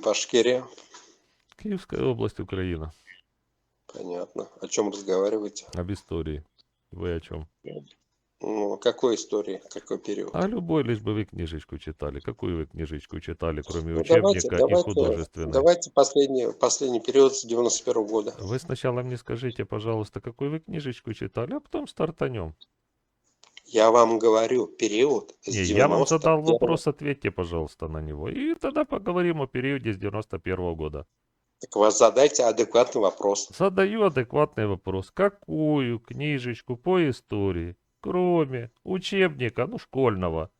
Башкирия. Киевская область, Украина. Понятно. О чем разговариваете? Об истории. Вы о чем? Ну, какой истории, какой период? А любой, лишь бы вы книжечку читали. Какую вы книжечку читали, кроме Ну, учебника давайте, и давайте, художественной? давайте последний, последний период с 91 года. Вы сначала мне скажите, пожалуйста, какую вы книжечку читали, а потом стартанем. Я вам говорю, период с Не, я вам задал 91 вопрос, ответьте, пожалуйста, на него. И тогда поговорим о периоде с 91 года. Так вас задайте адекватный вопрос. Задаю адекватный вопрос. Какую книжечку по истории, кроме учебника, ну, школьного,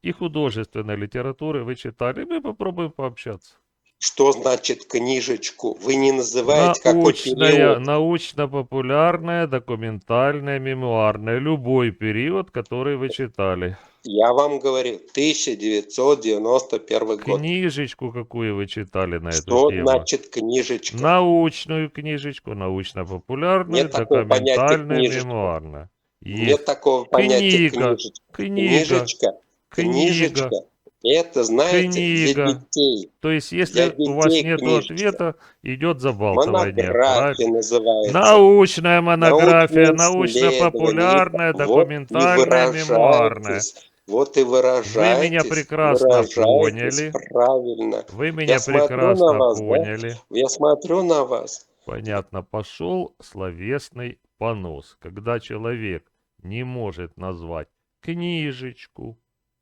и художественной литературы вы читали? Мы попробуем пообщаться. Что значит книжечку? Вы не называете Научная, период. научно-популярная, документальная, мемуарная. Любой период, который вы читали. Я вам говорю, 1991 год. Книжечку какую вы читали на эту Что тему? значит книжечка? Научную книжечку, научно-популярную, документальную, мемуарную. Есть. Нет такого понятия Книга. книжечка. Книга. Книжечка. Книжечка. Это, знаете, Книга. для детей. То есть, если Для у вас детей нет ответа, идет забалтывание. Монография называется. Научная монография, научно-популярная, документальная, Вот мемуарная. Вот и выражайтесь. меня прекрасно выражайтесь поняли. Правильно. Вы меня смотрю прекрасно вас, да? поняли. Я смотрю на вас. Понятно, пошел словесный понос, когда человек не может назвать книжечку,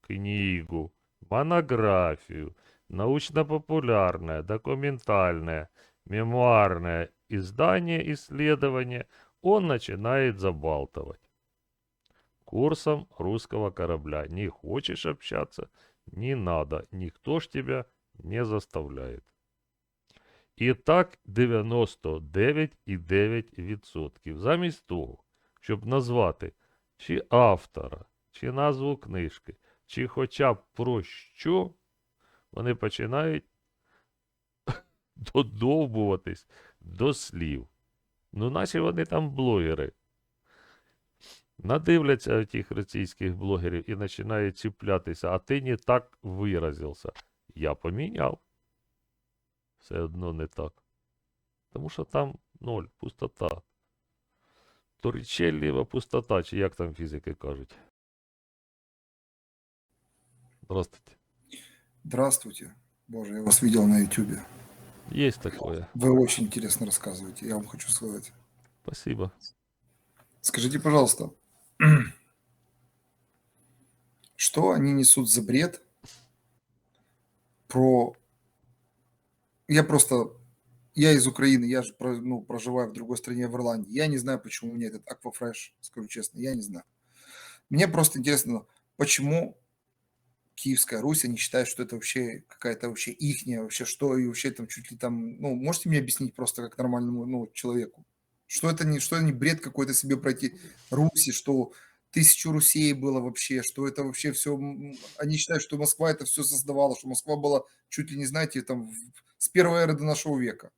книгу, монографию, научно-популярное, документальное, мемуарное издание, исследование, он начинает забалтывать. Курсом русского корабля. Не хочешь общаться, не надо, никто ж тебя не заставляет. І так 99,9%. Замість того, щоб назвати чи автора, чи назву книжки, чи хоча б про що, вони починають додовбуватись до слів. Ну, наші вони там блогери. Надивляться тих російських блогерів і починають чіплятися, а ти не так виразився. Я поміняв все одно не так. Тому що там ноль, пустота. Торрічеллієва пустота, чи як там фізики кажуть. Здравствуйте. Здравствуйте. Боже, я вас видел на YouTube. Есть такое. Вы очень интересно рассказываете, я вам хочу сказать. Спасибо. Скажите, пожалуйста, что они несут за бред про... Я просто... Я из Украины, я же ну, проживаю в другой стране, в Ирландии. Я не знаю, почему у меня этот Аквафреш, скажу честно, я не знаю. Мне просто интересно, почему Киевская Русь, они считают, что это вообще какая-то вообще ихняя, вообще что, и вообще там чуть ли там, ну, можете мне объяснить просто как нормальному, ну, человеку? Что это не, что это не бред какой-то себе пройти Руси, что тысячу Русей было вообще, что это вообще все, они считают, что Москва это все создавала, что Москва была чуть ли не, знаете, там с первой эры до нашего века.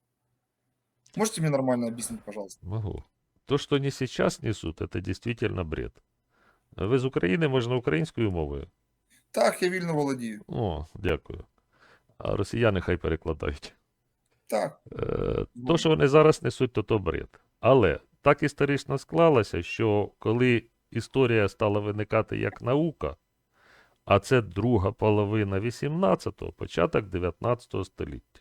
Можете мне нормально объяснить, пожалуйста? Могу. То, что они сейчас несут, это действительно бред. Ви з України, можна українською мовою? Так, я вільно володію. О, дякую. А росіяни хай перекладають. Так, Е, То, що вони зараз несуть, то то бред. Але так історично склалося, що коли історія стала виникати як наука, а це друга половина 18-го, початок 19 століття.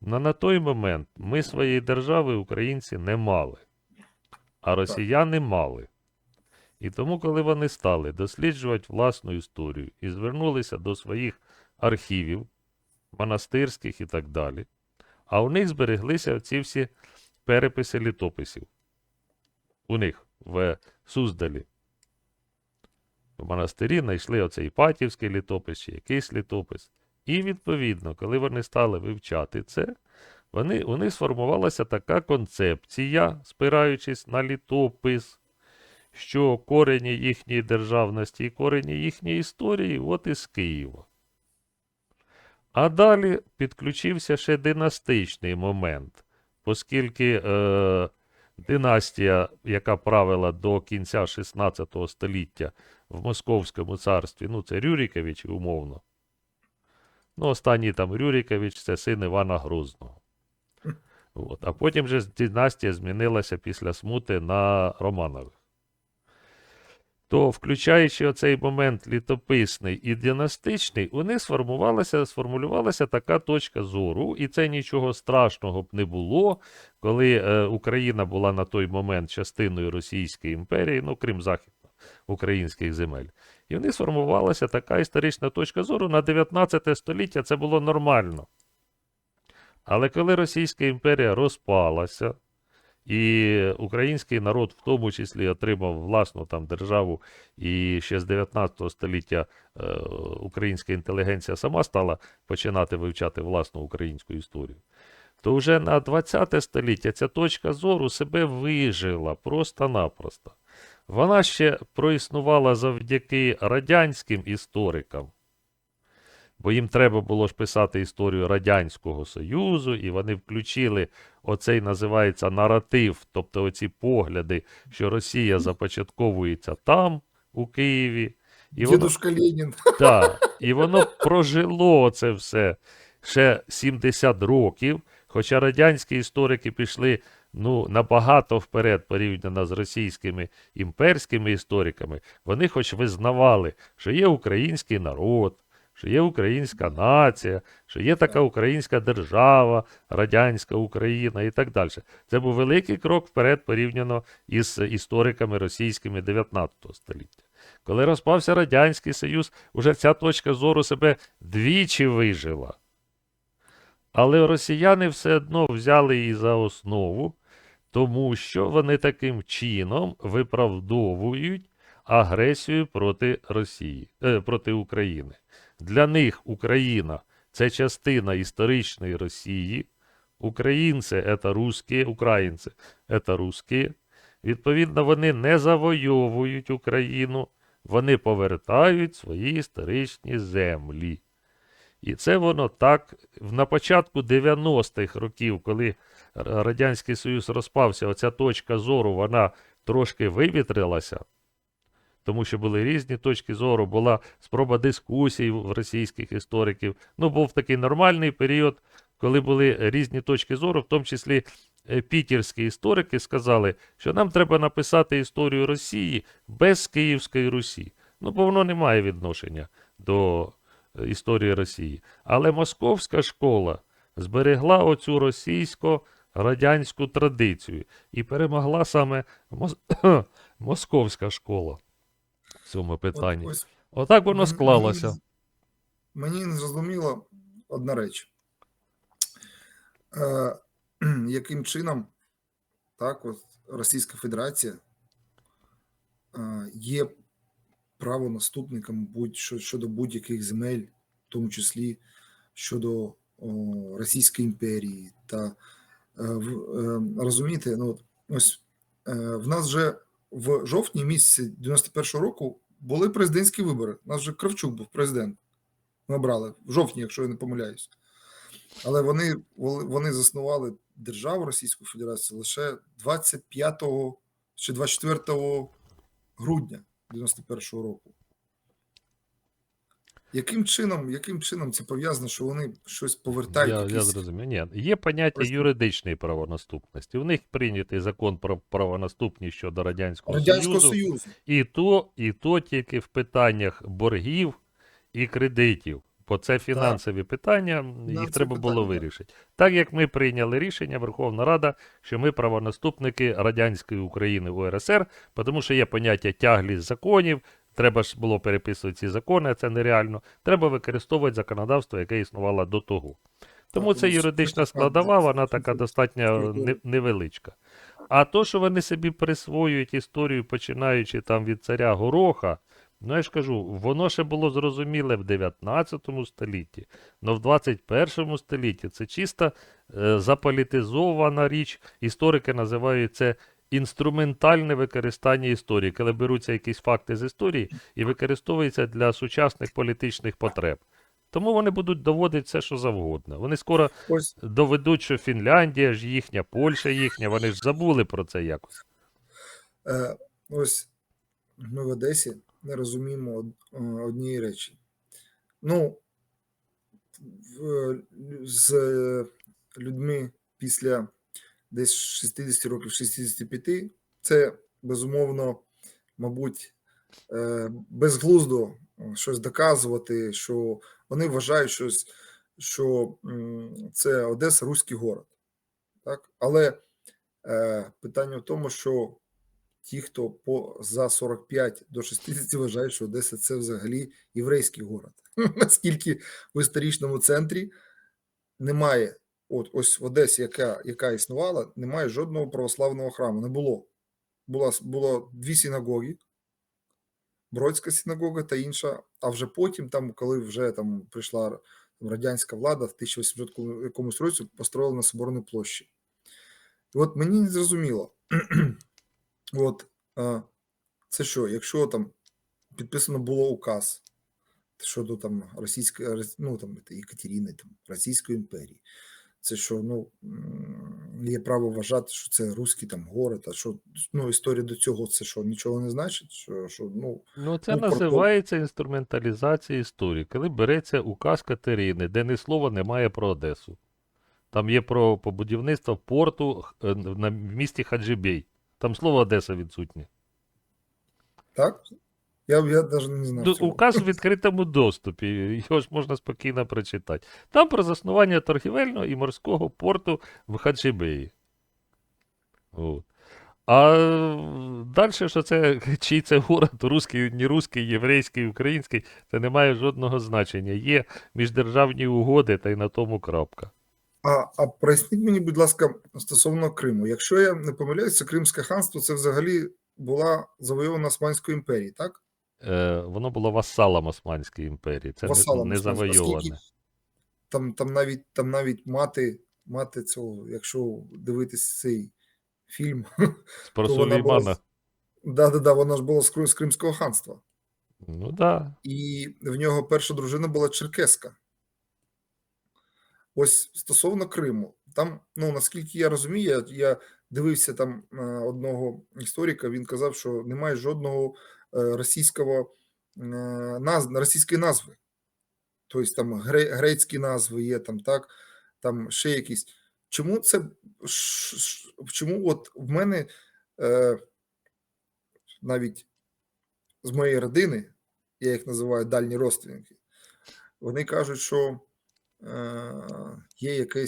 На, на той момент ми своєї держави, українці, не мали, а росіяни мали. І тому, коли вони стали досліджувати власну історію і звернулися до своїх архівів, монастирських і так далі, а у них збереглися ці всі переписи літописів. У них в Суздалі. В монастирі знайшли оцей Іпатівський літопис чи якийсь літопис. І, відповідно, коли вони стали вивчати це, вони, у них сформувалася така концепція, спираючись на літопис, що корені їхньої державності і корені їхньої історії от із Києва. А далі підключився ще династичний момент, оскільки е, династія, яка правила до кінця 16 століття в Московському царстві, ну це Рюріковичі умовно, Ну, останній там Рюрікович це син Івана Грозного. От. А потім же династія змінилася після смути на Романових. То, включаючи оцей момент літописний і династичний, у них сформувалася, сформулювалася така точка зору, і це нічого страшного б не було, коли е, Україна була на той момент частиною Російської імперії, ну крім західноукраїнських земель. І в них сформувалася така історична точка зору на 19 століття це було нормально. Але коли Російська імперія розпалася, і український народ в тому числі отримав власну там державу, і ще з 19 століття е, українська інтелігенція сама стала починати вивчати власну українську історію. То вже на 20 століття ця точка зору себе вижила просто-напросто. Вона ще проіснувала завдяки радянським історикам, бо їм треба було ж писати історію Радянського Союзу, і вони включили оцей називається наратив, тобто оці погляди, що Росія започатковується там, у Києві. І воно, Ленин. так, і воно прожило це все ще 70 років, хоча радянські історики пішли ну, набагато вперед порівняно з російськими імперськими істориками, вони хоч визнавали, що є український народ, що є українська нація, що є така українська держава, радянська Україна і так далі. Це був великий крок вперед порівняно із істориками російськими 19 століття. Коли розпався Радянський Союз, уже ця точка зору себе двічі вижила. Але росіяни все одно взяли її за основу, тому що вони таким чином виправдовують агресію проти Росії, е, проти України. Для них Україна це частина історичної Росії. Українці це русські, українці це русські. Відповідно, вони не завойовують Україну, вони повертають свої історичні землі. І це воно так на початку 90-х років, коли Радянський Союз розпався, оця точка зору вона трошки вивітрилася, тому що були різні точки зору, була спроба дискусій в російських істориків. Ну, був такий нормальний період, коли були різні точки зору, в тому числі е, пітерські історики сказали, що нам треба написати історію Росії без Київської Русі. Ну, бо воно не має відношення до е, історії Росії. Але московська школа зберегла оцю російсько-радянську традицію і перемогла саме мос... московська школа в цьому От ось Отак воно склалося. Мені, не зрозуміла одна реч. Е, яким чином так, от Російська Федерація е, є правонаступником будь, щодо будь-яких земель, в тому числі щодо о, Російської імперії. Та е, в- е, розумієте, ну, ось е, в нас вже в жовтні місяці 91-го року були президентські вибори. У нас вже Кравчук був президент. Ми обрали в жовтні, якщо я не помиляюсь. Але вони, вони заснували державу Російську Федерацію лише 25 чи 24 грудня 91-го року. Яким чином, яким чином це пов'язано, що вони щось повертають? Я, я якісь- зрозумів. Ні, є поняття Просто- юридичної правонаступності. У них прийнятий закон про правонаступність щодо Радянського, Радянського Союзу. Союзу. І то, і то тільки в питаннях боргів і кредитів. Бо це фінансові питання, їх Фінансові треба було питання, так. вирішити. Так як ми прийняли рішення, Верховна Рада, що ми правонаступники радянської України в УРСР, тому що є поняття тяглість законів. Треба ж було переписувати ці закони, це нереально. Треба використовувати законодавство, яке існувало до того. Тому Так, це ну, юридична складова, вона така достатньо невеличка. А то, що вони собі присвоюють історію, починаючи там від царя Гороха, ну я ж кажу, воно ще було зрозуміле в 19 столітті, але в 21 столітті це чисто е, заполітизована річ. Історики називають це інструментальне використання історії, коли беруться якісь факти з історії і використовуються для сучасних політичних потреб. Тому вони будуть доводити все, що завгодно. Вони скоро Ось доведуть, що Фінляндія ж їхня, Польща їхня, вони ж забули про це якось. Е, ось ми в Одесі не розуміємо однієї речі. Ну, з людьми після десь 60 років, 65, це безумовно, мабуть, е, безглуздо щось доказувати, що вони вважають щось, що це Одеса руський город. Так? Але е, питання в тому, що ті, хто по за 45 до 60 вважають, що Одеса це взагалі єврейський город. Наскільки в історичному центрі немає, от ось в Одесі, яка, яка існувала, немає жодного православного храму. Не було. Була, було дві синагоги, Бродська синагога та інша. А вже потім, там, коли вже там прийшла радянська влада в 1800 якомусь році построїла на Соборній площі. І от мені не зрозуміло, от це що, якщо там підписано було указ щодо там російської, ну там це Екатерини, там Російської імперії. Це що, ну є право вважати, що це руський там город, а що ну історія до цього це що нічого не значить? Що, що ну Ну, це Ну, про називається інструменталізація історії, коли береться указ Катерини, де ні слова немає про Одесу. Там є про по будівництво порту е, на в місті Хаджибей. Там слово Одеса відсутнє. так? Я, я навіть не знав. Ну. Указ в відкритому доступі, його ж можна спокійно прочитати. Там про заснування торгівельного і морського порту в Хаджибеї. От. А далі, що це чий це город, русський, не русський, єврейський, український, це не має жодного значення. Є міждержавні угоди, та й на тому крапка. А, а проясніть мені, будь ласка, стосовно Криму. Якщо я не помиляюся, Кримське ханство це взагалі була завойована Османською імперією, так? Е, воно було васалом Османської імперії. Це Васалом не, не завойоване. Там, там навіть там навіть мати, мати цього, якщо дивитись цей фільм, Про Сулеймана. да, да, да, вона ж була з Кримського ханства. Ну так. Да. І в нього перша дружина була черкеска. Ось стосовно Криму, там, ну наскільки я розумію, я, дивився там е, одного історика, він казав, що немає жодного російського е, наз, російської назви. Тобто там грецькі назви є, там так, там ще якісь. Чому це чому от в мене е, навіть з моєї родини, я їх називаю дальні родственники, вони кажуть, що е, є такий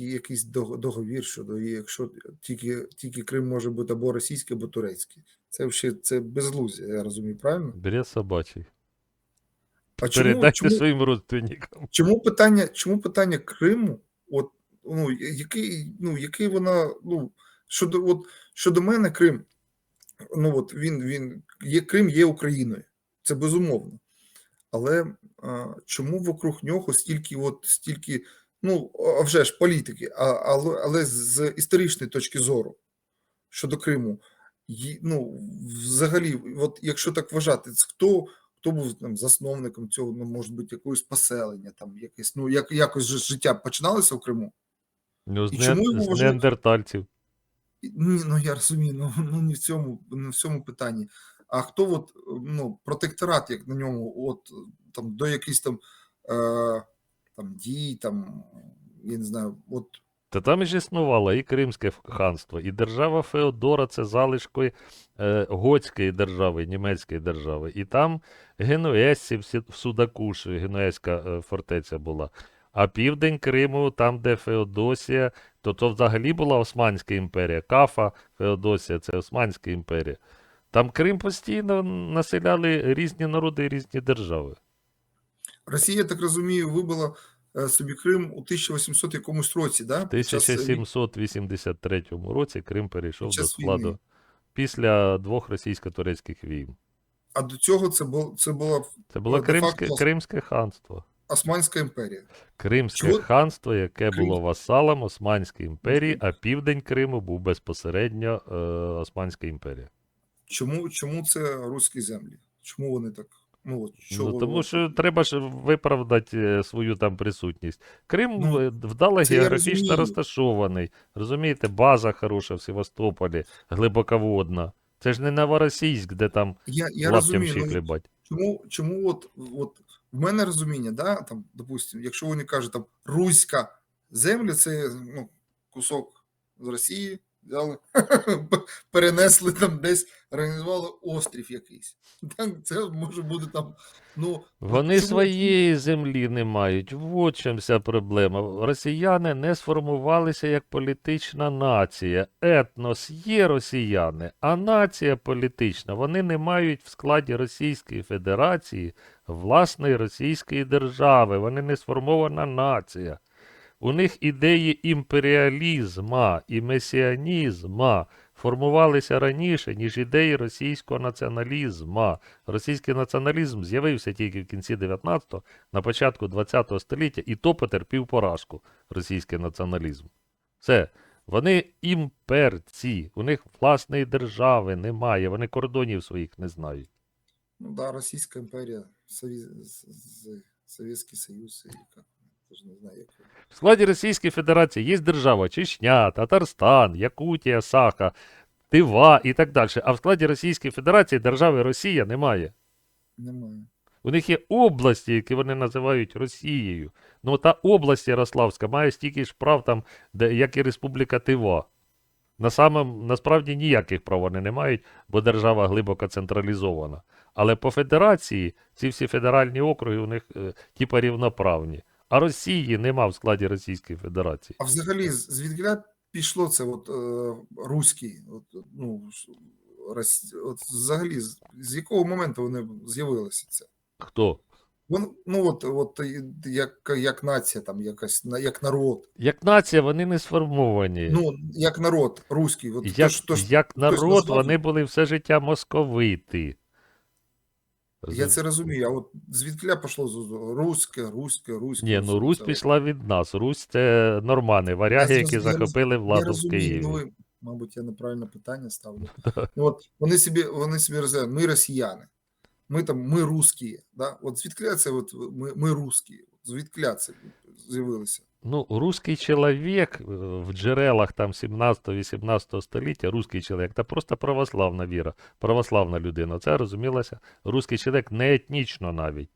якийсь дог- договір щодо, і якщо тільки, тільки Крим може бути або російський, або турецький. Це взагалі це безглуздя, я розумію, правильно? Бред собачий. А чому, Передайте чому, своїм родственникам. чому питання, чому питання Криму, от ну який, ну який вона, ну щодо от щодо мене, Крим, ну от він він є Крим, є Україною, це безумовно. Але а, чому вокруг нього стільки, от стільки, ну а вже ж політики, а, але, але з історичної точки зору щодо Криму, ну взагалі, от якщо так вважати, хто хто був там засновником цього, ну, може бути, якогось поселення, там якесь, ну як якось же життя починалося в Криму. Ну, з, І не... чому його з неандертальців. Ні, ну я розумію, ну, ну не в цьому, не в цьому питанні. А хто от, ну, протекторат, як на ньому, от там до якихось там, е, там дій, там, я не знаю, от Та там ж існувало і Кримське ханство, і держава Феодора це залишки е, готської держави, німецької держави. І там Сі- в Судакуші, генуезька е, фортеця була. А південь Криму, там, де Феодосія, то то взагалі була Османська імперія. Кафа, Феодосія це Османська імперія. Там Крим постійно населяли різні народи і різні держави. Росія, так розумію, вибила е, собі Крим у 1800 якомусь році, да? В Під час 1783 році Крим перейшов до складу війни. після двох російсько-турецьких війн. А до цього це було це була Це було Кримське, Кримське ханство. Османська імперія. Кримське Чого- ханство, яке Крим- було васалом Османської імперії, а південь Криму був безпосередньо е, Османська імперія. Чому, чому це руські землі? Чому вони так? Ну, от, що Ну, тому що треба ж виправдати е, свою там присутність. Крим Ну, е, вдало географічно розташований. Розумієте, база хороша в Севастополі, глибоководна. Це ж не Новоросійськ, де там я, я лаптям розумію, ну, чому, чому от, от в мене розуміння, да, там, допустим, якщо вони кажуть там руська земля, це ну, кусок з Росії, взяли, перенесли там десь, організували острів якийсь. Так, це може бути там. Ну, Вони чому- своєї землі не мають. В чим вся проблема. Росіяни не сформувалися як політична нація. Етнос є росіяни, а нація політична. Вони не мають в складі Російської Федерації власної російської держави. Вони не сформована нація. У них ідеї імперіалізма і месіанізма формувалися раніше, ніж ідеї російського націоналізму. Російський націоналізм з'явився тільки в кінці 19-го, на початку 20-го століття, і то потерпів поразку російський націоналізм. Все. Вони імперці, у них власної держави немає, вони кордонів своїх не знають. Ну да, Російська імперія, Совєтський Союз, як, не знаю, як. В складі Російської Федерації є держава Чечня, Татарстан, Якутія, Саха, Тива і так далі. А в складі Російської Федерації держави Росія немає. Немає. У них є області, які вони називають Росією. Ну, та область Ярославська має стільки ж прав там, де, як і Республіка Тива. На самом, насправді ніяких прав вони не мають, бо держава глибоко централізована. Але по федерації ці всі федеральні округи у них е, типа рівноправні. А Росії нема в складі Російської Федерації. А взагалі, з- звідкиля пішло це от, е, руський, от, ну, рос- от, взагалі, з, якого моменту вони з'явилися це? Хто? Вон, ну от, от як, як нація, там якась, як народ. Як нація, вони не сформовані. Ну, як народ руський. От, як, то, ж- то, народ, назвав- вони були все життя московити. Я це розумію, а от звідкиля пішло руське, руське, руське. Ні, ну Русь пішла від нас. Русь це нормани, варяги, які захопили Я владу в Києві. ну мабуть, я неправильне питання ставлю. Ну, От вони собі, вони собі розуміють, ми росіяни, ми там, ми русські, да? От звідкля це от ми, ми русські, звідкля це з'явилося? Ну, русський чоловік е, в джерелах там 17-18 століття, русський чоловік, це просто православна віра, православна людина. Це розумілося, русський чоловік не етнічно навіть.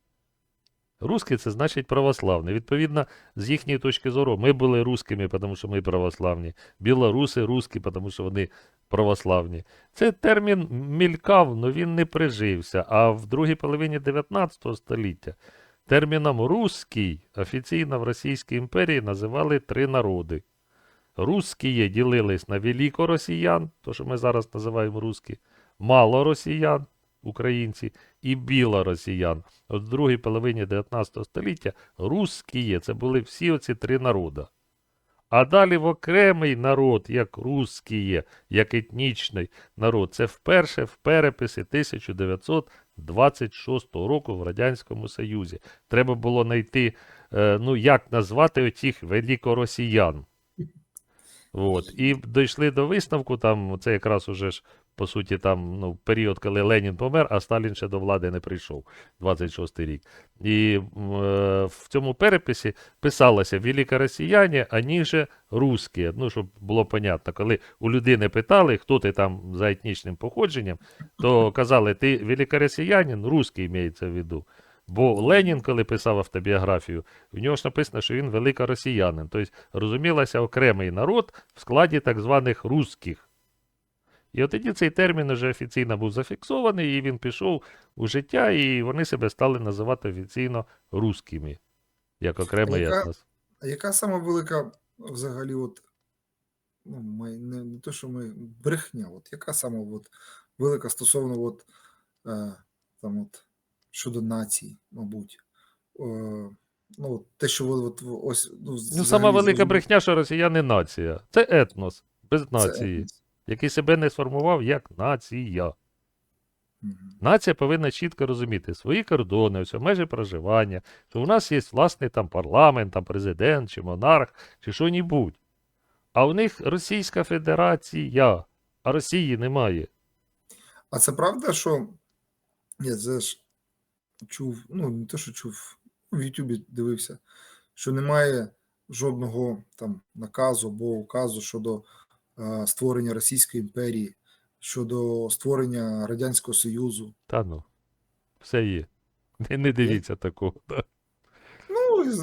Русський це значить православний. Відповідно, з їхньої точки зору, ми були русскими, тому що ми православні. Білоруси русські, тому що вони православні. Це термін мількав, але він не прижився. А в другій половині 19 століття терміном «русський» офіційно в Російській імперії називали три народи. Русські ділились на великоросіян, то що ми зараз називаємо русські, малоросіян, українці, і білоросіян. От в другій половині 19 століття русські це були всі оці три народи. А далі в окремий народ, як русський, як етнічний народ, це вперше в переписі 1926 року в Радянському Союзі. Треба було знайти, е, ну як назвати оцих великоросіян. От. І дійшли до висновку, там це якраз уже ж, по суті, там, ну, період, коли Ленін помер, а Сталін ще до влади не прийшов, 26-й рік. І е, в цьому переписі писалося великоросіяни, а ніже русські. Ну, щоб було понятно, коли у людини питали, хто ти там за етнічним походженням, то казали, ти великоросіянин, русський мається в виду. Бо Ленін, коли писав автобіографію, в нього ж написано, що він великоросіянин. Тобто розумілося окремий народ в складі так званих русських. І от тоді цей термін вже офіційно був зафіксований, і він пішов у життя, і вони себе стали називати офіційно русскими, як окремий Яка- етнос. А яка сама велика взагалі, от, ну, ми, не, не то, що ми, брехня, от, яка сама от, велика стосовно от, е, там, от, щодо нації, мабуть. Е, ну, от те, що от, ось, ну, Ну, сама велика брехня, що росіяни нація. Це етнос без це нації, етнос. Який себе не сформував як нація. Нація повинна чітко розуміти свої кордони, все, межі проживання, що у нас є власний там парламент, там президент чи монарх, чи що-нібудь. А у них Російська Федерація, а Росії немає. А це правда, що я це ж чув, ну не те, що чув, в Ютубі дивився, що немає жодного там наказу або указу щодо створення Російської імперії, щодо створення Радянського Союзу. Та ну, все є. Не, не дивіться такого. Да. Ну,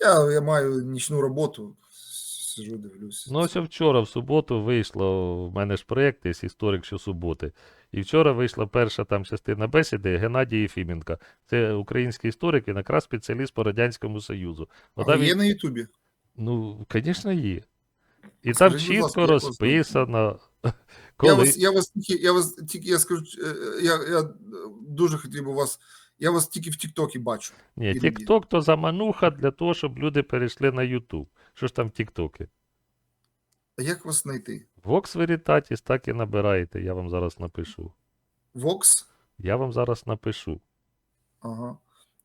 я, я маю нічну роботу, сижу, дивлюсь. Ну, ось вчора, в суботу, вийшло, в мене ж проєкт є історик щосуботи. І вчора вийшла перша там частина бесіди Геннадій Єфіменка. Це український історик і якраз спеціаліст по Радянському Союзу. а Ота він- є на Ютубі. Ну, звісно, є. І там Скажіть, будь чітко ласка, розписано. Я вас, я вас тільки, я вас тільки, я скажу, е, я, я дуже хотів би вас, я вас тільки в Тіктокі бачу. Ні. TikTok то замануха для того, щоб люди перейшли на YouTube. Що ж там тіктоки? А як вас знайти? Vox Veritatis так і набираєте, я вам зараз напишу. Vox? Я вам зараз напишу. Ага.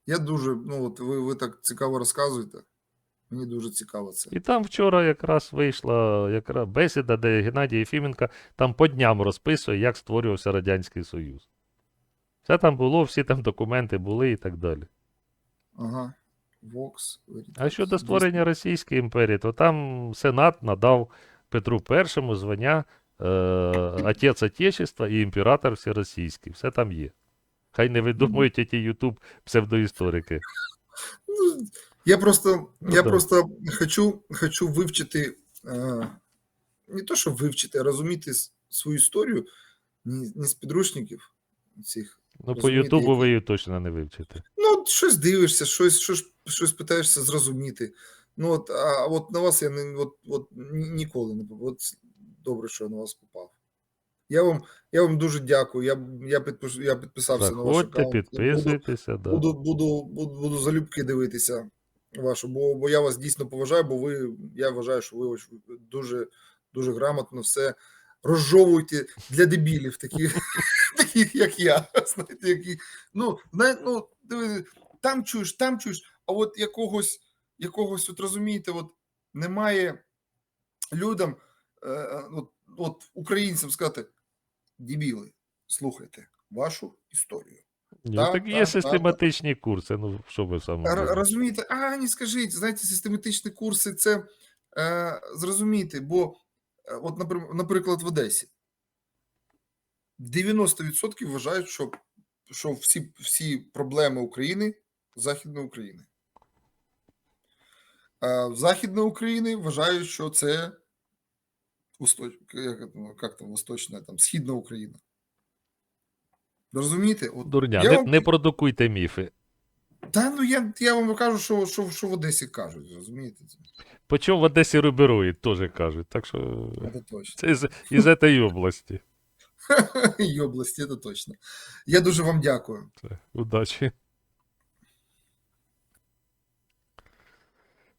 Я дуже, ну от ви, ви так цікаво розказуєте. Мені дуже цікаво це. І там вчора якраз вийшла якраз бесіда, де Геннадій Єфіменко там по дням розписує, як створювався Радянський Союз. Все там було, всі там документи були і так далі. Ага. Vox. А щодо створення Російської імперії, то там Сенат надав Петру І звання е, Отець Отечества і імператор всеросійський. Все там є. Хай не видумують ті Ютуб псевдоісторики. Я просто, Ну я просто хочу, хочу вивчити, е, не то, що вивчити, а розуміти свою історію не, з підручників цих. Ну, по Ютубу які- ви її точно не вивчите. Ну, щось дивишся, щось, щось, щось питаєшся зрозуміти. Ну, от, а от на вас я не, от, от, ніколи не попав. От добре, що я на вас попав. Я вам, я вам дуже дякую. Я, я, підпишу, я підписався на ваш Заходьте, аккаунт. Я буду- підписуйтеся. Да. Буду, буду, буду, буду залюбки дивитися вашу, бо, бо я вас дійсно поважаю, бо ви, я вважаю, що ви дуже, дуже грамотно все розжовуєте для дебілів, таких, таких як я. Знаєте, які, ну, знає, ну, там чуєш, там чуєш, а от якогось, якогось, от розумієте, от немає людям, е, е, от, от українцям сказати, дебіли, слухайте вашу історію. Ні, Так, так є так, так, систематичні курси. Ну, що ви саме. Р- Розумієте, а не скажіть, знаєте, систематичні курси це е, зрозуміти, бо е, от, наприклад, в Одесі 90% вважають, що, що всі, всі проблеми України Західної України. А в Західної України вважають, що це як, ну, як там, Восточна, там, Східна Україна. Розумієте? От Дурня, я не, вам- не продукуйте міфи. Та ну я, я вам кажу, що, що, що в Одесі кажуть, розумієте? Почому в Одесі руберують, теж кажуть. Так що Це точно. це із, із цієї області. І області, це точно. Я дуже вам дякую. Це, удачі.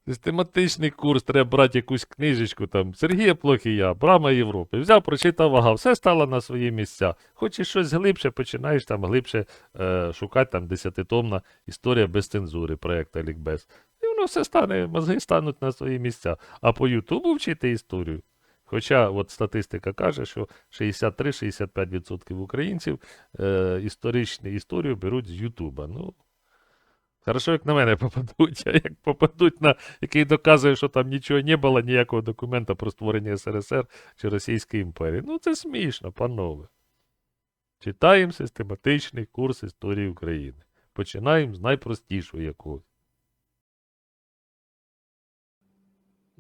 Систематичний курс, треба брати якусь книжечку там. Сергія Плохія, Брама Європи. Взяв, прочитав, ага, все стало на свої місця. Хочеш щось глибше, починаєш там глибше е, шукати там десятитомна історія без цензури, проєкт Лікбез. І воно все стане, мозги стануть на свої місця. А по Ютубу вчити історію. Хоча от статистика каже, що 63-65% українців е, історичну історію беруть з Ютуба. Ну, хорошо, як на мене попадуть, а як попадуть на який доказує, що там нічого не було, ніякого документа про створення СРСР чи Російської імперії. Ну, це смішно, панове. Читаємо систематичний курс історії України. Починаємо з найпростішого якогось.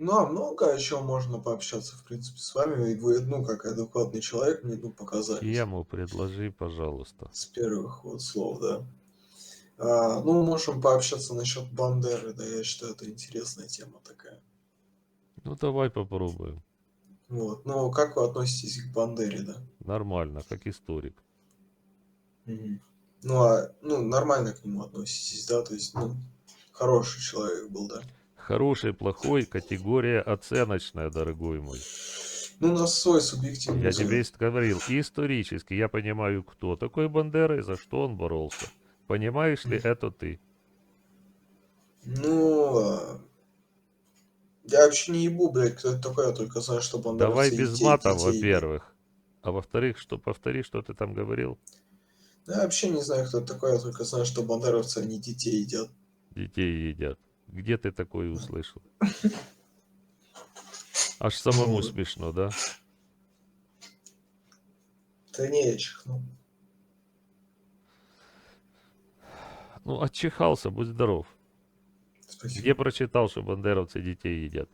Ну, а много еще можно пообщаться, в принципе, с вами. И вы, ну, как адекватный человек, мне, ну, показались. Тему предложи, пожалуйста. С первых вот слов, да. А, ну, можем пообщаться насчет Бандеры, да, я считаю, это интересная тема такая. Ну, давай попробуем. Вот, ну, как вы относитесь к Бандере, да? Нормально, как историк. Мгм. Ну, а, ну, нормально к нему относитесь, да, то есть, ну, хороший человек был, да? Хороший, плохой, категория оценочная, дорогой мой. Ну, на свой субъективный Я взгляд. тебе есть говорил, исторически я понимаю, кто такой Бандера и за что он боролся. Понимаешь ли это ты? Ну, а, я вообще не ебу, блядь, кто это такой, я только знаю, что Бандера Давай без детей- мата, во-первых. А во-вторых, что повтори, что ты там говорил? Ну, Я вообще не знаю, кто это такой, я только знаю, что бандеровцы, они детей едят. Детей едят. Где ты такое услышал? Аж самому Ну, смешно, да? Да не, я чихнул. Ну, отчихался, будь здоров. Спасибо. Где прочитал, что бандеровцы детей едят?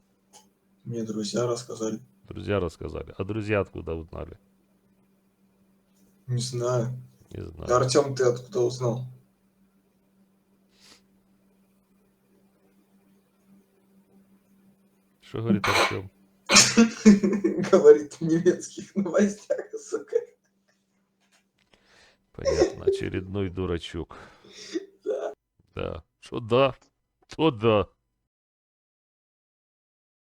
Мне друзья рассказали. Друзья рассказали. А друзья откуда узнали? Не знаю. Не знаю. Артем, ты откуда узнал? Что говорит Артем? Говорит в немецких новостях, сука. Понятно, очередной дурачок. Да. Что да, то да.